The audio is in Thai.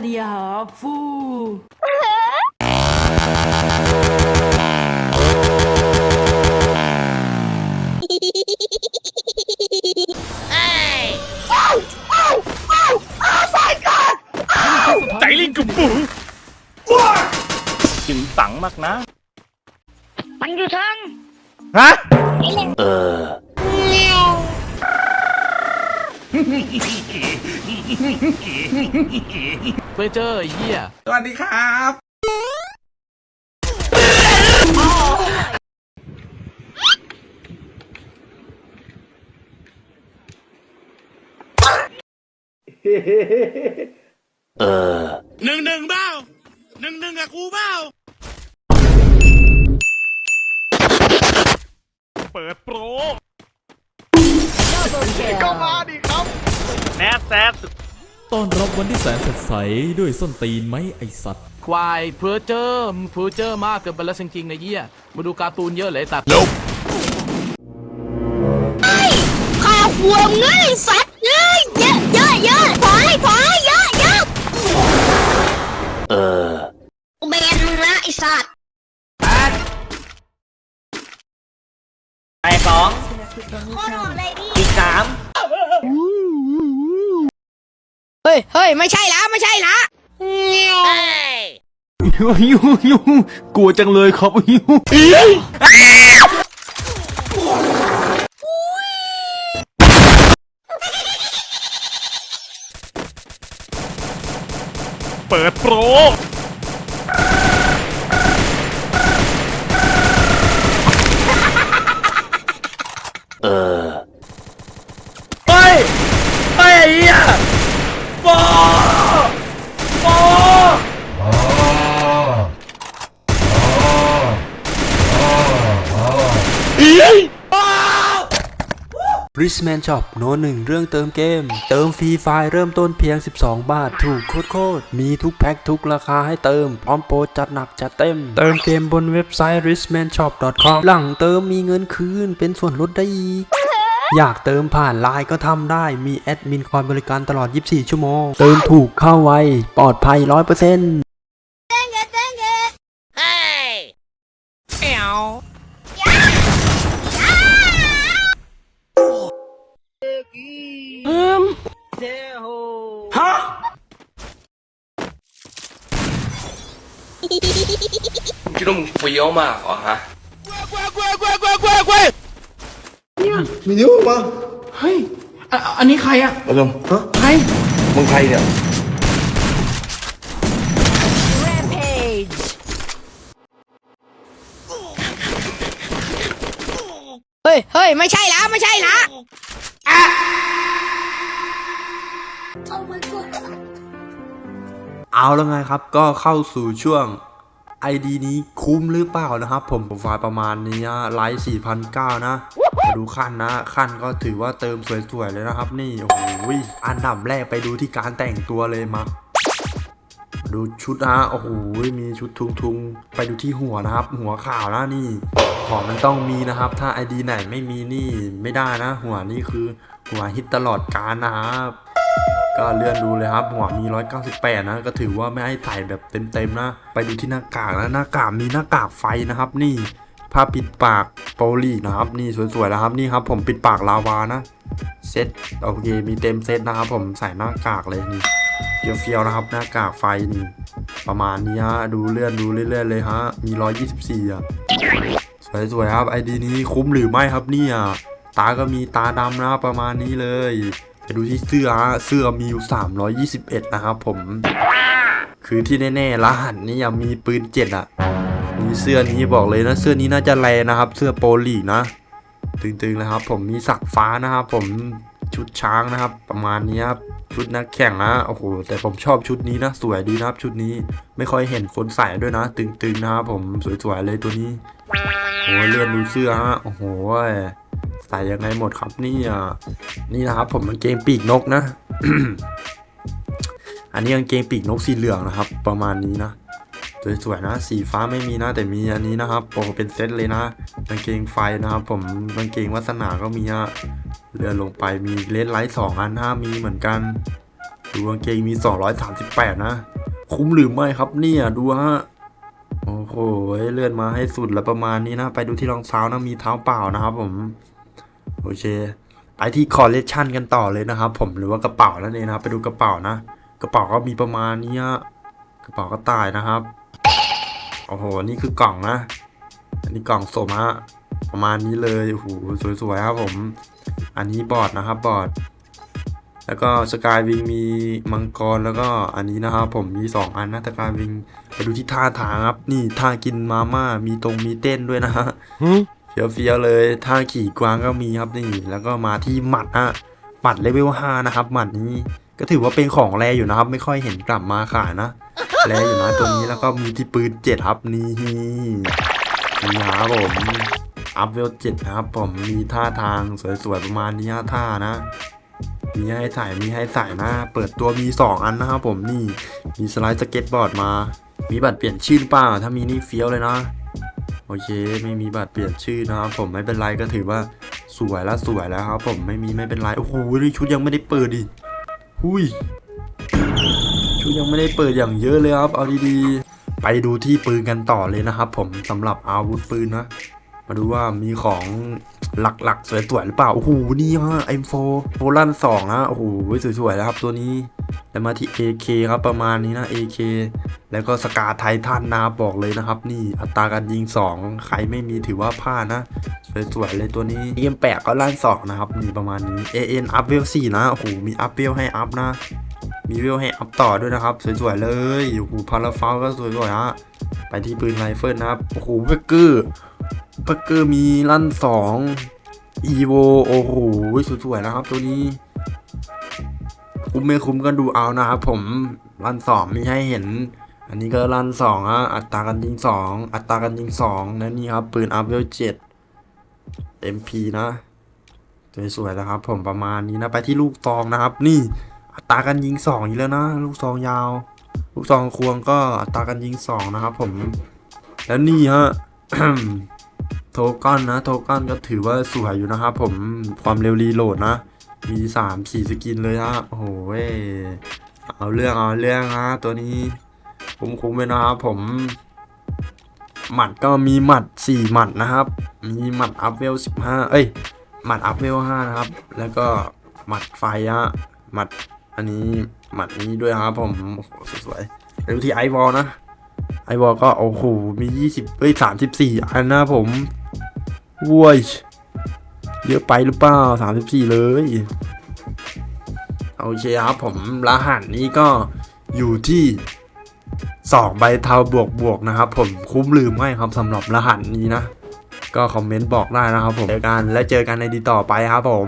very fu. ai? Oh! Oh! Oh! Oh my God! Oh! Chạy lên cùng bự. Chữ tặng mắt ná. Bắn du thân. Hả? Ờ. ไปเจอไอ้เหี้ย สวัสดีครับ หนึ่งหนึ่งเบ้าหนึ่งหนึ่งกับกูเบ้า เปิดโปรก็มาดิครับ แนสแซดต้อนรับวันที่แสนสดใสด้วยส้นตีนไหมไอสัตว์ ควายเพอเจอร์เพอเจอร์มากเกินไปแล้วจริงๆนะเหี้ยมาดูการ์ตูนเยอะเลยตัดข้าหัวเงยสัตว์เงยเยอะเยอะเยอะถอยถอยเยอะเยอะเออเบนมึงนะไอสัตว์ไอสองโคตรโหดเลยดิอีกสาม เฮ้ยเฮ้ยไม่ใช่ละไม่ใช่ละยูยูยูกลัวจังเลยครับยูเปิดโปร เฮ้ยเฮ้ยไอ้เหี้ยโปโป ริสแมนช็อปโน้นหนึ่งเรื่องเติมเกม เติมฟรีไฟล์เริ่มต้นเพียง 12 บาท ถูกโคตรๆมีทุกแพ็คทุกราคาให้เติม พร้อมโปรจัดหนักจัดเต็ม เติมเกมบนเว็บไซต์ rismanshop.com หลังเติมมีเงินคืน เป็นส่วนลดได้อีกอยากเติมผ่านไลน์ก็ทำได้ มีแอดมินคอยบริการตลอด 24 ชั่วโมง เติมถูกเข้าไว ปลอดภัย 100% คิดว่ามึงเฟี้ยวมากเหรอฮะเฮ้ยอะอันนี้ใครอะอารมณ์ฮะใครมึงใครเนี่ยเฮ้ยเฮ้ยไม่ใช่ละไม่ใช่ละ เอาแล้วไงครับ ก็เข้าสู่ช่วง ID นี้คุ้มหรือเปล่านะครับ ผมโปรไฟล์ประมาณนี้ไลท์4,009นะมานะดูขั้นนะขั้นก็ถือว่าเติมสวยๆเลยนะครับ นี่โอ้โหอันดับแรกไปดูที่การแต่งตัวเลยมาดูชุดนะโอ้โหมีชุดทุงๆไปดูที่หัวนะครับ หัวขาวนะนี่ ของมันต้องมีนะครับ ถ้า ID ไหนไม่มีนี่ไม่ได้นะ หัวนี่คือหัวฮิตตลอดกาลนะครับ ก็เลื่อนดูเลยครับ หัวมี 198 นะ ก็ถือว่าไม่ให้ใส่แบบเต็มๆนะ ไปดูที่หน้ากากนะหน้ากากมีหน้ากากไฟนะครับ นี่ผ้าปิดปากโปลีนะครับ นี่สวยๆนะครับนี่ครับ ผมปิดปากลาวานะเซตโอเคมีเต็มเซตนะครับ ผมใส่หน้ากากเลยนี่เฟียวๆนะครับ หน้ากากไฟนี่ประมาณนี้ฮะดูเลื่อนดูเรื่อยๆเลยฮะมี 124อะสวยๆครับไอดีนี้คุ้มหรือไม่ครับเนี่ยตาก็มีตาดำนะประมาณนี้เลย ดูที่เสื้อเสื้อมีอยู่ 321 นะครับผม คือที่แน่ๆรหัสนี้ยังมีปืนเจ็ดอะมีเสื้อนี้บอกเลยนะ เสื้อนี้น่าจะแรงนะครับ เสื้อโปลีนะตึงๆนะครับ ผมมีสักฟ้านะครับ ผมชุดช้างนะครับ ประมาณนี้ครับชุดนักแข่งนะโอ้โหแต่ผมชอบชุดนี้นะ สวยดีนะครับ ชุดนี้ไม่ค่อยเห็นคนใส่ด้วยนะ ตึงๆนะครับผมสวยๆเลยตัวนี้โอ้เลื่อนดูเสื้อฮะโอ้โห ใส่ยังไงหมดครับนี่อะนี่นะครับ ผมกางเกงปีกนกนะ อันนี้กางเกงปีกนกสีเหลืองนะครับ ประมาณนี้นะสวยๆนะสีฟ้าไม่มีนะแต่มีอันนี้นะครับโอ้เป็นเซตเลยนะกางเกงไฟนะครับ ผมกางเกงวัสนาก็มีฮะเลื่อนลงไปมีเลนไลท์สองอันห้ามีเหมือนกันดูกางเกงมี 238 นะ คุ้มหรือไม่ครับเนี่ยดูฮะโอ้โหเลื่อนมาให้สุดแล้วประมาณนี้นะ ไปดูที่รองเท้านะมีเท้าเปล่านะครับผม โอเค ไปที่คอลเลคชันกันต่อเลยนะครับ ผมหรือว่ากระเป๋านั่นเองนะครับ ไปดูกระเป๋านะ กระเป๋าก็มีประมาณนี้กระเป๋ากระต่ายนะครับ โอ้โห นี่คือกล่องนะ อันนี้กล่องสมฮะประมาณนี้เลยโอ้โหสวยๆครับผม อันนี้บอร์ดนะครับบอร์ดแล้วก็สกายวิงมีมังกรแล้วก็อันนี้นะครับผมมี 2 อันนะสกายวิงไปดูที่ท่าทางครับ นี่ท่ากินมาม่ามีตรงมีเต้นด้วยนะฮะ เฟี้ยวเฟี้ยวๆเลยท่าขี่กวางก็มีครับนี่ แล้วก็มาที่หมัดฮะหมัดเลเวล5นะครับหมัดนี้ก็ถือว่าเป็นของแรอยู่นะครับ ไม่ค่อยเห็นกลับมาขายนะแรอยู่นะตัวนี้แล้วก็มีที่ปืนเจ็ดครับนี่นี่ครับผมอัพเวลเจ็ดนะครับ ผมมีท่าทางสวยๆประมาณนี้ท่านะมีให้ใส่มีให้ใส่นะ เปิดตัวมี 2 อันนะครับผมนี่ มีสไลด์สเก็ตบอร์ดมา มีบัตรเปลี่ยนชื่อหรือเปล่า ถ้ามีนี่เฟี้ยวเลยนะ โอเค ไม่มีบัตรเปลี่ยนชื่อนะครับผมไม่เป็นไรก็ถือว่าสวยแล้วสวยแล้วครับผมไม่มีไม่เป็นไรโอ้โหดีชุดยังไม่ได้เปิดดิหุยชุดยังไม่ได้เปิดอย่างเยอะเลยครับเอาดีๆไปดูที่ปืนกันต่อเลยนะครับ ผมสำหรับอาวุธปืนนะมาดูว่ามีของหลักๆ สวยๆหรือเปล่าโอ้โหนี่ฮะ M4 โพลันสองนะโอ้โหสวยๆแล้วครับตัวนี้แล้วมาที่ AK ครับประมาณนี้นะ AK แล้วก็สกาไททันนะบอกเลยนะครับ นี่อัตราการยิง 2 ใครไม่มีถือว่าพลาดนะ สวยๆเลยตัวนี้เกมแปะก็ล้านสองนะครับนี่ประมาณนี้ AN อัพเวล4นะโอ้โหมีอัพเวลให้อัพนะ มีเวลให้อัพต่อด้วยนะครับ สวยๆเลยโอ้โหพาราฟาวก็สวยๆฮะไปที่ปืนไรเฟิลนะครับโอ้โหเวกเกอร์เวกเกอร์มีลั่นสองอีโวโอ้โหสวยๆนะครับ ตัวนี้คุ้มไม่คุ้มก็ดูเอานะครับผมลั่นสองมีให้เห็น อันนี้ก็ลั่นสองฮะอัตราการยิงสองอัตราการยิงสองและนี่ครับ ปืนอัพเวลเจ็ด MP นะสวยๆนะครับ ผมประมาณนี้นะ ไปที่ลูกซองนะครับ นี่อัตราการยิงสองอีกแล้วนะ ลูกซองยาว ลูกซองควงก็อัตราการยิงสองนะครับ ผม แล้วนี่ฮะโทก้อนนะ โทก้อนก็ถือว่าสวยอยู่นะครับผมความเร็วรีโหลดนะ มีสามสี่สกินเลยฮะโอ้โหเว้ยเอาเรื่องเอาเรื่องฮะตัวนี้ คุ้มๆไปนะครับผมหมัดก็มีหมัดสี่หมัดนะครับ มีหมัดอัพเวลสิบห้าเอ้ย หมัดอัพเวลห้านะครับ แล้วก็หมัดไฟฮะ หมัดอันนี้หมัดนี้ด้วยครับผมโอ้โหสวยๆดูที่ไอวอลนะ ไอวอลก็โอ้โห มียี่สิบเอ้ยสามสิบสี่อันนะผมว้ยเยอะไปหรือเปล่าสามสิบสี่เลย โอเคครับผมรหัสนี้ก็อยู่ที่ สองใบเทาบวกบวกนะครับผมคุ้มลืมไหมครับสำหรับรหัสนี้นะ ก็คอมเมนต์บอกได้นะครับผมเจอกันและเจอกันในดีต่อไปครับผม